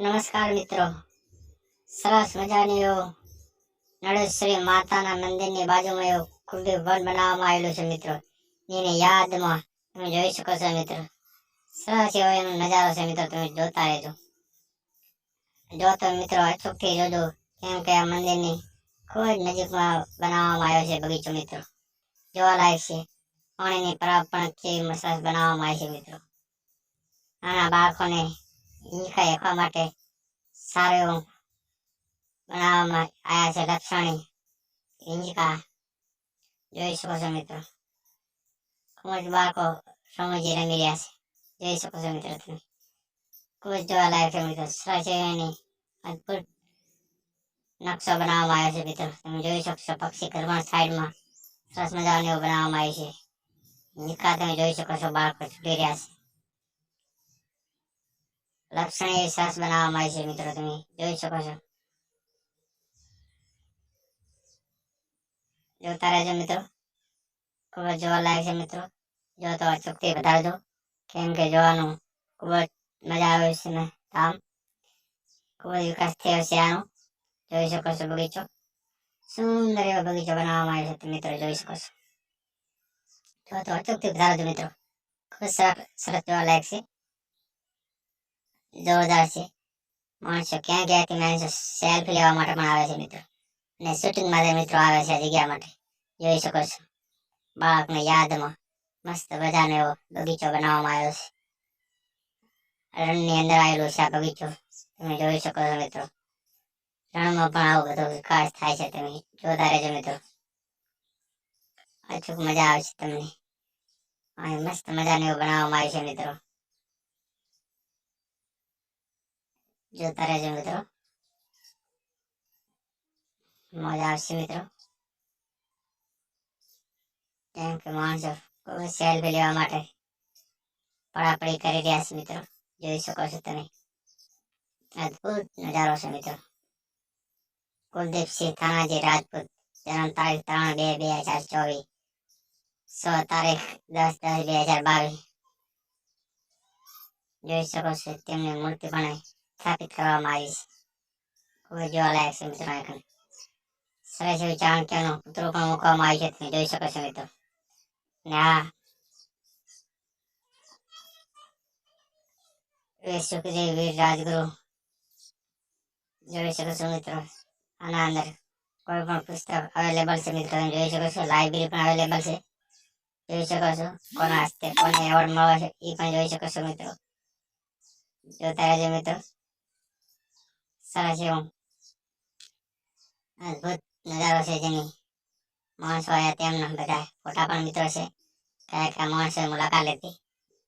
નમસ્કાર મિત્રો. સરસ મજાની એવો નળેશ્વરી માતાના મંદિરની બાજુમાં એવો કુંડી વન બનાવવામાં આવેલું છે મિત્રો. એની યાદમાં તમે જોઈ શકો છો મિત્રો. સરસ એવો એનો નજારો છે મિત્રો તમે જોતા રહેજો. જો મિત્રો અચૂકથી જોજો, કેમ કે આ મંદિરની ખૂબ જ નજીકમાં બનાવવામાં આવ્યો છે બગીચો મિત્રો. જોવાલાયક છે. પાણીની પરાબ પણ કેવી સરસ બનાવવામાં આવી છે મિત્રો. નાના બાળકોને ઈંખા એકવા માટે સારું એવું બનાવવામાં આવ્યા છે લક્ષણી ઈંચકા જોઈ શકો છો મિત્રો. ખૂબ જ બાળકો સમજી રમી રહ્યા છે. જોઈ શકો છો મિત્રો તમે. ખૂબ જ જોવાલાયક છે મિત્રો. સરસ એની અદ્ભુત નકશો બનાવવામાં આવ્યો છે મિત્રો. તમે જોઈ શકશો પક્ષી ઘરમાં સાઈડમાં સરસ મજાનું એવું બનાવવામાં આવ્યું છે. નિકા તમે જોઈ શકો છો બાળકો છૂટી રહ્યા છે. લક્ષણીય સરસ બનાવવામાં આવી છે મિત્રો તમે જોઈ શકો છો. જોતા રહેજો મિત્રો. ખૂબ જ જોવાલાયક છે મિત્રો. જો તો અચૂકથી બતાવજો. કેમ કે જોવાનું ખૂબ જ મજા આવે છે ને કામ. ખૂબ જ વિકાસ થયો છે આનો. જોઈ શકો છો બગીચો. સુંદર એવો બગીચો બનાવવામાં આવ્યો છે મિત્રો જોઈ શકો છો. જો તો અચૂકથી બતાવજો મિત્રો. ખૂબ સરસ જોવા લાયક છે. જોરદાર છે. માણસો ક્યાં ક્યાંથી માણસો સેલ્ફી લેવા માટે પણ આવે છે મિત્રો. અને શૂટિંગ માટે મિત્રો આવે છે જગ્યા માટે. જોઈ શકો છો. બાળકને યાદમાં મસ્ત મજાનો એવો બગીચો બનાવવામાં આવ્યો છે. રણની અંદર આવેલો છે આ બગીચો. તમે જોઈ શકો છો મિત્રો. રણમાં પણ આવો બધો વિકાસ થાય છે તમે જોતા રહેજો મિત્રો. અચૂક મજા આવે છે તમને. મસ્ત મજાનું એવું બનાવવામાં આવ્યું છે મિત્રો. જોતા રહેજો મિત્રો. મજા આવશે મિત્રો. કેમ કે માણસો સેલ્ફી લેવા માટે પડાપડી કરી રહ્યા છે મિત્રો. જોઈ શકો છો તમે. અદભુત નજારો છે મિત્રો. કુલદીપસિંહ થાનાજી રાજપૂત, જન્મ તારીખ ત્રણ બે બે હજાર ચોવીસ. સો તારીખ દસ દસ બે હજાર બાવીસ. જોઈ શકો છો તેમની મૂર્તિ પણ સ્થાપિત કરવામાં આવી છે ખૂબ જ જોવાલાયક છે મિત્રો અહીં સરસ એવી ચાણક્યનો પુતળો પણ મૂકવામાં આવી છે તમે જોઈ શકો છો મિત્રો ને આ વીર સુખદેવ વીર રાજગુરુ જોઈ શકો છો મિત્રો આના અંદર કોઈ પણ પુસ્તક અવેલેબલ છે મિત્રો તમે જોઈ શકો છો લાઇબ્રેરી પણ અવેલેબલ છે જોઈ શકો છો કોના હસ્તે કોને એવોર્ડ મળે છે એ પણ જોઈ શકો છો મિત્રો જોતા રહેજો મિત્રો સરસ એવું. અદ્ભુત નજારો છે જેની માણસો આવ્યા તેમના બધા ફોટા પણ મિત્રો છે. કયા કયા માણસો મુલાકાત લેતી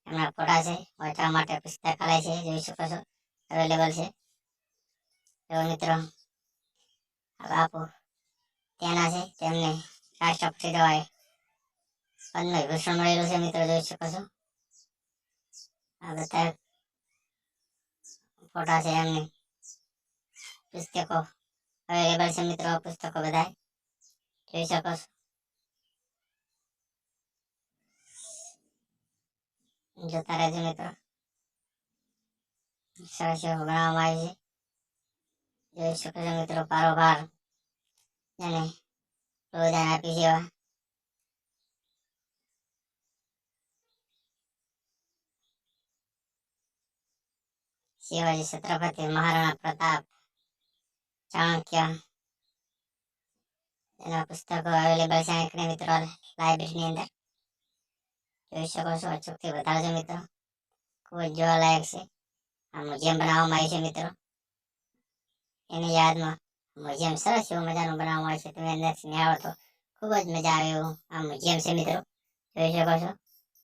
એમના ફોટા છે, વાંચવા માટે પુસ્તકાલય છે, જોઈ શકો છો. અવેલેબલ છે. તો મિત્રો બાપુ ત્યાંના છે, તેમને રાષ્ટ્રપતિ દ્વારા પદ્મ વિભૂષણ મળેલું છે મિત્રો, જોઈ શકો છો. આ બધા ફોટા છે એમની. પુસ્તકો. અવેલેબલ છે મિત્રો પુસ્તકો બધા જોઈ શકો છો. જોતા રહેજો મિત્રો. સરસ એવું બનાવવામાં આવ્યું છે. જોઈ શકો છો મિત્રો પારોભાર. અને યોગદાન આપી છે શિવાજી છત્રપતિ મહારાણા પ્રતાપ. ચાણક્ય એના પુસ્તકો અવેલેબલ છે અહીં મિત્રો લાઇબ્રેરીની અંદર જોઈ શકો છો અચૂકથી બતાવજો મિત્રો ખૂબ જ જોવાલાયક છે આ મ્યુઝિયમ બનાવવામાં આવ્યું છે મિત્રો એની યાદમાં મ્યુઝિયમ સરસ એવું મજાનું બનાવવામાં આવ્યું છે તમે અંદર નિહાળો તો ખૂબ જ મજા આવે એવું આ મ્યુઝિયમ છે મિત્રો જોઈ શકો છો